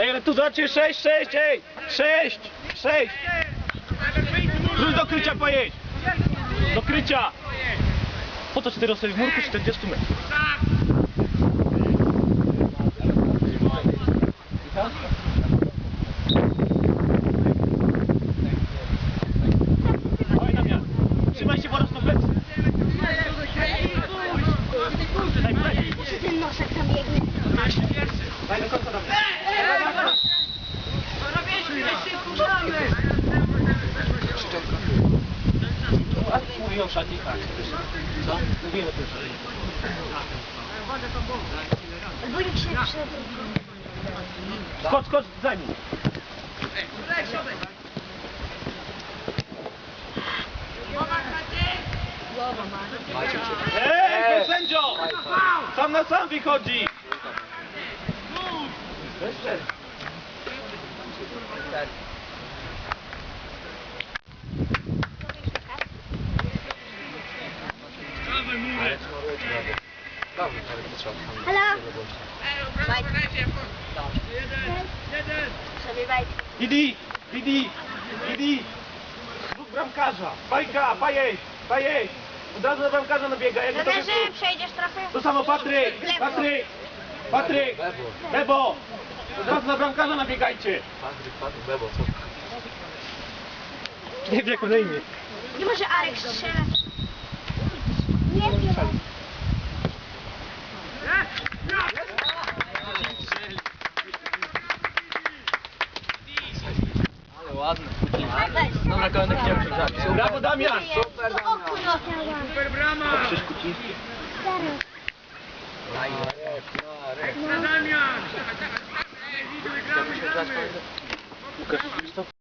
Ej, ale tu zobaczcie, 6, 6, ej! 6, 6! Rzuć do krycia pojedź! Do krycia! Po co czy ty rosłeś w murku 40 metrów? Oj, Damian, Trzymaj się, bo rosną plecy. Daj, daj. Ten nosek tam biegnie. Daj do końca, Damian. A mówią szatni tak. Co? Mówimy tym szatni. Niech się przed... Skocz, skocz, zajmij. Ej, pan sędzio! Sam na sam wychodzi! Jeszcze. Halo? Didi, Didi, Didi! Dwóch bramkarza! Bajka, pajej, pajej! Od razu na bramkarza nabiega, jak to Trenerze, przejdziesz trochę? To samo Patryk, Patryk, Patryk, Bebo! Od razu na bramkarza nabiegajcie! Patryk, Patryk, Bebo, co? Nie wiem jak na imię. Nie może Arek strzelać. Nie wiem. Weź. Dobra, kolega chciałem się grzać. Brawo Damian! Super, Super brama. Krzyż Kuciński. Zaraz. Damian! Łukasz.